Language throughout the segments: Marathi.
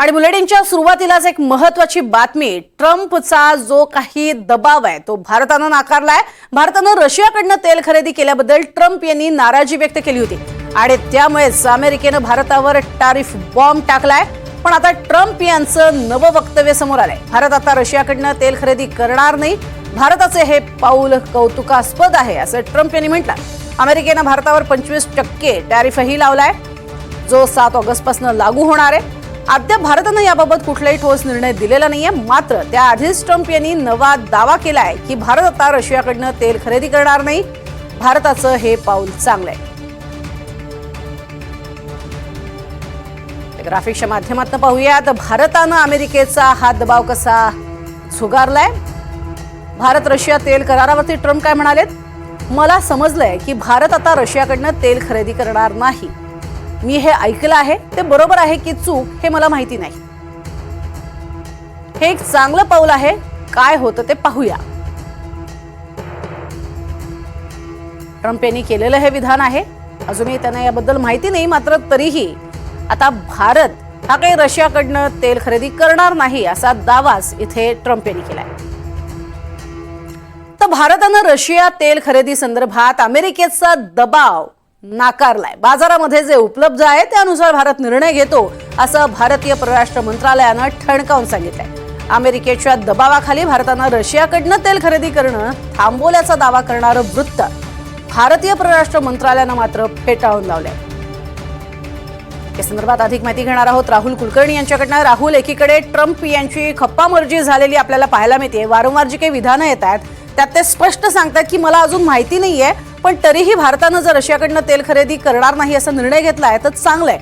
आणि बुलेटिनच्या सुरुवातीलाच एक महत्वाची बातमी ट्रम्पचा जो काही दबाव आहे तो भारतानं नाकारलाय. भारतानं रशियाकडनं तेल खरेदी केल्याबद्दल ट्रम्प यांनी नाराजी व्यक्त केली होती. आणि त्यामुळेच अमेरिकेनं भारतावर टॅरिफ बॉम्ब टाकलाय. पण आता ट्रम्प यांचं नवं वक्तव्य समोर आलंय. भारत आता रशियाकडनं तेल खरेदी करणार नाही. भारताचे हे पाऊल कौतुकास्पद आहे असं ट्रम्प यांनी म्हटलं. अमेरिकेनं भारतावर पंचवीस टक्के टॅरिफही लावलाय. जो सात ऑगस्टपासून लागू होणार आहे. अद्याप भारतानं याबाबत कुठलाही ठोस निर्णय दिलेला नाहीये. मात्र त्याआधीच ट्रम्प यांनी नवा दावा केलाय की भारत आता रशियाकडनं तेल खरेदी करणार नाही. भारताचं हे पाऊल चांगलं आहे ग्राफिक्सच्या माध्यमातून पाहूयात. भारतानं अमेरिकेचा हा दबाव कसा झुगारलाय? भारत रशिया तेल करारावरती ट्रम्प काय म्हणालेत? मला समजलंय की भारत आता रशियाकडनं तेल खरेदी करणार नाही. मी हे ऐकलं आहे ते बरोबर आहे की चूक हे मला माहिती नाही. हे एक चांगलं पाऊल आहे काय होतं ते पाहूया. ट्रम्प यांनी केलेलं हे विधान आहे अजूनही त्यांना याबद्दल माहिती नाही मात्र तरीही आता भारत हा काही रशियाकडनं तेल खरेदी करणार नाही असा दावाच इथे ट्रम्प यांनी केलाय. तर भारतानं रशिया तेल खरेदी संदर्भात अमेरिकेचा दबाव नाकारलाय. बाजारामध्ये जे उपलब्ध आहे त्यानुसार भारत निर्णय घेतो असं भारतीय परराष्ट्र मंत्रालयानं ठणकावून सांगितलंय. अमेरिकेच्या दबावाखाली भारतानं रशियाकडनं तेल खरेदी करणं थांबवल्याचा दावा करणारं वृत्त भारतीय परराष्ट्र मंत्रालयानं मात्र फेटाळून लावलंय. या संदर्भात अधिक माहिती घेणार आहोत राहुल कुलकर्णी यांच्याकडनं. राहुल एकीकडे ट्रम्प यांची खप्पामर्जी झालेली आपल्याला पाहायला मिळते. वारंवार जी काही विधानं येत आहेत त्यात ते स्पष्ट सांगतात की मला अजून माहिती नाहीये पण तरीही भारतानं जर रशियाकडनं तेल खरेदी करणार नाही असा निर्णय घेतलाय तर चांगलंय.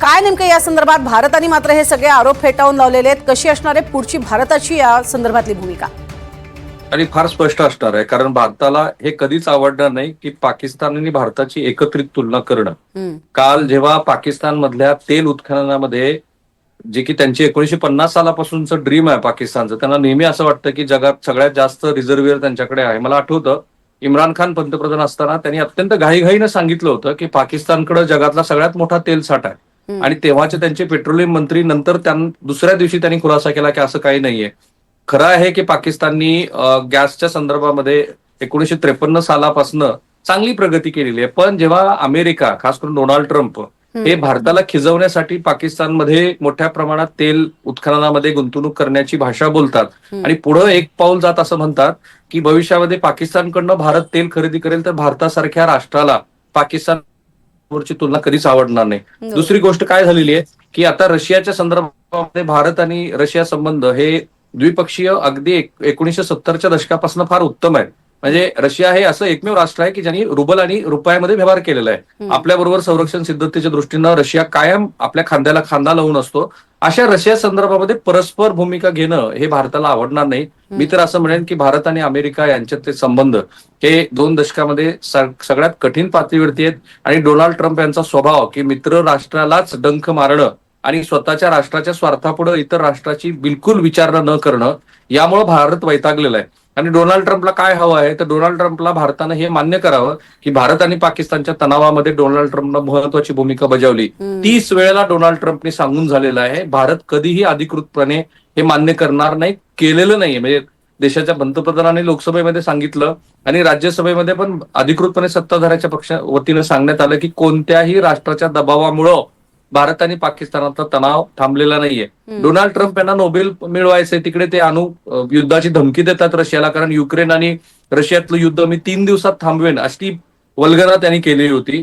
काय नेमकं या संदर्भात भारताने मात्र हे सगळे आरोप फेटाळून लावलेले आहेत? कशी असणार आहे पुढची भारताची या संदर्भातली भूमिका? आणि फार स्पष्ट असणार आहे कारण भारताला हे कधीच आवडणार नाही की पाकिस्तान आणि भारताची एकत्रित तुलना करणं. काल जेव्हा पाकिस्तान मधल्या तेल उत्खननामध्ये जे की त्यांची एकोणीशे पन्नास सालापासूनचं ड्रीम आहे पाकिस्तानचं त्यांना नेहमी असं वाटतं की जगात सगळ्यात जास्त रिझर्व्हिअर त्यांच्याकडे आहे. मला आठवतं इम्रान खान पंतप्रधान असताना त्यांनी अत्यंत घाईघाईनं सांगितलं होतं की पाकिस्तानकडे जगातला सगळ्यात मोठा तेल साठा आहे. आणि तेव्हाचे त्यांचे पेट्रोलियम मंत्री नंतर त्यां दुसऱ्या दिवशी त्यांनी खुलासा केला की असं काही नाहीये. खरं आहे की पाकिस्ताननी गॅसच्या संदर्भामध्ये एकोणीशे त्रेपन्न सालापासनं चांगली प्रगती केलेली आहे. पण जेव्हा अमेरिका खास करून डोनाल्ड ट्रम्प हे भारताला खिजवण्यासाठी पाकिस्तानमध्ये मोठ्या प्रमाणात तेल उत्खननामध्ये गुंतवणूक करण्याची भाषा बोलतात. आणि पुढे एक पाऊल जात असं म्हणतात की भविष्यामध्ये पाकिस्तानकडनं भारत तेल खरेदी करेल तर भारतासारख्या राष्ट्राला पाकिस्तान वरची तुलना कधीच आवडणार नाही. दुसरी गोष्ट काय झालेली आहे की आता रशियाच्या संदर्भामध्ये भारत आणि रशिया संबंध हे द्विपक्षीय अगदी एक- एकोणीसशे सत्तरच्या दशकापासून फार उत्तम आहे म्हणजे रशिया हे असं एकमेव राष्ट्र आहे की ज्यांनी रुबल आणि रुपयामध्ये व्यवहार केलेला आहे. हम्म. आपल्या बरोबर संरक्षण सिद्धतेच्या दृष्टीनं रशिया कायम आपल्या खांद्याला खांदा लावून असतो. अशा रशिया संदर्भामध्ये परस्पर भूमिका घेणं हे भारताला आवडणार नाही. मी तर असं म्हणेन की भारत आणि अमेरिका यांच्यातले संबंध हे दोन दशकामध्ये सगळ्यात कठीण पातळीवरती आहेत. आणि डोनाल्ड ट्रम्प यांचा स्वभाव की मित्र राष्ट्रालाच डंख मारणं आणि स्वतःच्या राष्ट्राच्या स्वार्थापुढे इतर राष्ट्राची बिलकुल विचारणा न करणं यामुळे भारत वैतागलेला आहे. आणि डोनाल्ड ट्रम्पला काय हवं आहे? तर डोनाल्ड ट्रम्पला भारतानं हे मान्य करावं की भारत आणि पाकिस्तानच्या तणावामध्ये डोनाल्ड ट्रम्पनं महत्वाची भूमिका बजावली. तीस वेळेला डोनाल्ड ट्रम्पने सांगून झालेलं आहे भारत कधीही अधिकृतपणे हे मान्य करणार नाही केलेलं नाहीये. म्हणजे देशाच्या पंतप्रधानांनी लोकसभेमध्ये सांगितलं आणि राज्यसभेमध्ये पण अधिकृतपणे सत्ताधाऱ्याच्या पक्षा वतीनं सांगण्यात आलं की कोणत्याही राष्ट्राच्या दबावामुळं भारत आणि पाकिस्तानाचा तणाव थांबलेला नाहीये. डोनाल्ड ट्रम्प यांना नोबेल मिळवायचंय. तिकडे ते अणु युद्धाची धमकी देतात रशियाला कारण युक्रेन आणि रशियातलं युद्ध मी तीन दिवसात थांबवेन अशी वल्गना त्यांनी केलेली होती.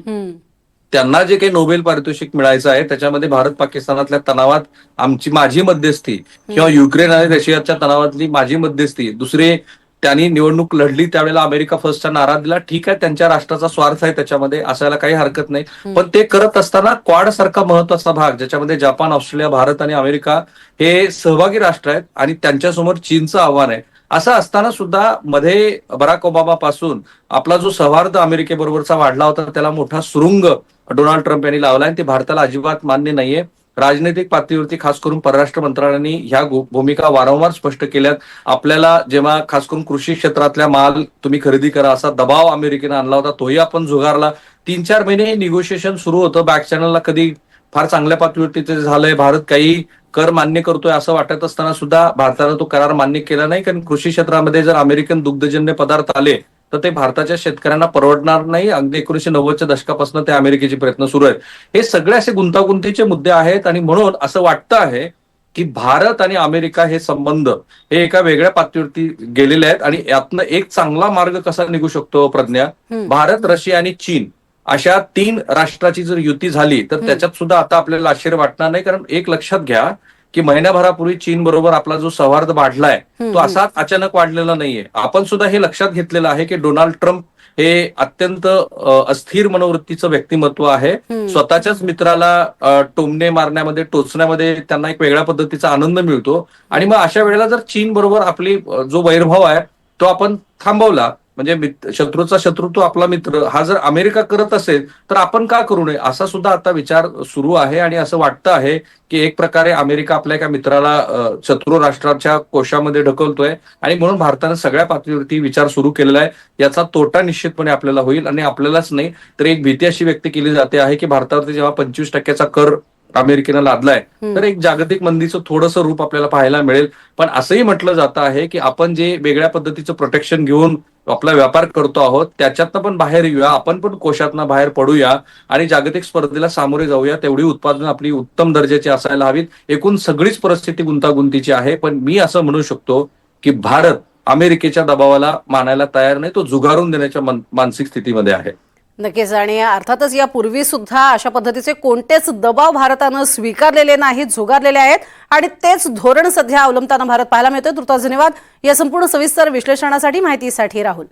त्यांना जे काही नोबेल पारितोषिक मिळायचं आहे त्याच्यामध्ये भारत पाकिस्तानातल्या तणावात आमची माझी मध्यस्थी किंवा युक्रेन आणि रशियाच्या तणावातली माझी मध्यस्थी. दुसरे त्यांनी निवडणूक लढली त्यावेळेला अमेरिका फर्स्टचा नारा दिला. ठीक आहे त्यांच्या राष्ट्राचा स्वार्थ आहे त्याच्यामध्ये असायला काही हरकत नाही. पण ते करत असताना क्वाड सारखा महत्त्वाचा भाग ज्याच्यामध्ये जपान ऑस्ट्रेलिया भारत आणि अमेरिका हे सहभागी राष्ट्र आहेत आणि त्यांच्यासमोर चीनचं आव्हान आहे. असं असताना सुद्धा मध्ये बराक ओबामा पासून आपला जो सौहार्द अमेरिकेबरोबरचा वाढला होता त्याला मोठा सुरुंग डोनाल्ड ट्रम्प यांनी लावला आणि ते भारताला अजिबात मान्य नाहीये. राजनैतिक पातळीवरती खास करून परराष्ट्र मंत्रालयाने ह्या भूमिका वारंवार स्पष्ट केल्यात. आपल्याला जेव्हा खास करून कृषी क्षेत्रातल्या माल तुम्ही खरेदी करा असा दबाव अमेरिकेनं आणला होता तोही आपण झुगारला. तीन चार महिने हे निगोशिएशन सुरू होतं. बॅक चॅनलला कधी फार चांगल्या पातळीवरती ते झालंय. भारत काही कर मान्य करतोय असं वाटत असताना सुद्धा भारतानं तो करार मान्य केला नाही. कारण कृषी क्षेत्रामध्ये जर अमेरिकन दुग्धजन्य पदार्थ आले तर ते भारताच्या शेतकऱ्यांना परवडणार नाही. अगदी एकोणीशे नव्वदच्या दशकापासून ते अमेरिकेचे प्रयत्न सुरू आहेत. हे सगळे असे गुंतागुंतीचे मुद्दे आहेत आणि म्हणून असं वाटतं आहे की भारत आणि अमेरिका हे संबंध हे एका वेगळ्या पातळीवरती गेलेले आहेत आणि यातनं एक चांगला मार्ग कसा निघू शकतो प्रज्ञा. भारत रशिया आणि चीन अशा तीन राष्ट्राची जर युती झाली तर त्याच्यात सुद्धा आता आपल्याला आश्चर्य वाटणार नाही. कारण एक लक्षात घ्या की महिन्याभरापूर्वी चीन बरोबर आपला जो सौहार्द वाढलाय तो असा अचानक वाढलेला नाहीये. आपण सुद्धा हे लक्षात घेतलेलं आहे की डोनाल्ड ट्रम्प हे अत्यंत अस्थिर मनोवृत्तीचं व्यक्तिमत्व आहे. स्वतःच्याच मित्राला टोमणे मारण्यामध्ये टोचण्यामध्ये त्यांना एक वेगळ्या पद्धतीचा आनंद मिळतो. आणि मग अशा वेळेला जर चीन बरोबर आपली जो वैरभाव आहे तो आपण थांबवला म्हणजे शत्रूचा शत्रू तो आपला मित्र. हा जर अमेरिका करत असेल तर आपण का करू नये? असा सुद्धा आता विचार सुरू आहे आणि असं वाटतं आहे की एक प्रकारे अमेरिका आपल्या एका मित्राला शत्रू राष्ट्राच्या कोशामध्ये ढकलतोय आणि म्हणून भारतानं सगळ्या पातळीवरती विचार सुरू केलेला आहे. याचा तोटा निश्चितपणे आपल्याला होईल आणि आपल्यालाच नाही तर एक भीती अशी व्यक्त केली जाते आहे की भारतावरती जेव्हा पंचवीस टक्क्याचा कर अमेरिकेनं लादलाय. तर एक जागतिक मंदीचं थोडंसं रूप आपल्याला पाहायला मिळेल. पण असंही म्हटलं जातं आहे की आपण जे वेगळ्या पद्धतीचं प्रोटेक्शन घेऊन आपला व्यापार करतो आहोत त्याच्यातनं पण बाहेर येऊया आपण पण कोशातनं बाहेर पडूया आणि जागतिक स्पर्धेला सामोरे जाऊया तेवढी उत्पादन आपली उत्तम दर्जाची असायला हवीत. एकूण सगळीच परिस्थिती गुंतागुंतीची आहे पण मी असं म्हणू शकतो की भारत अमेरिकेच्या दबावाला मानायला तयार नाही तो जुगारून देण्याच्या मानसिक स्थितीमध्ये आहे. नक्कीच. आणि अर्थातच यापूर्वी सुद्धा अशा पद्धतीचे कोणतेच दबाव भारतानं स्वीकारलेले नाहीत झुगारलेले आहेत. आणि तेच धोरण सध्या अवलंबताना भारत पाहायला मिळतोय. तुर्तास धन्यवाद. या संपूर्ण सविस्तर विश्लेषणासाठी माहितीसाठी राहुल.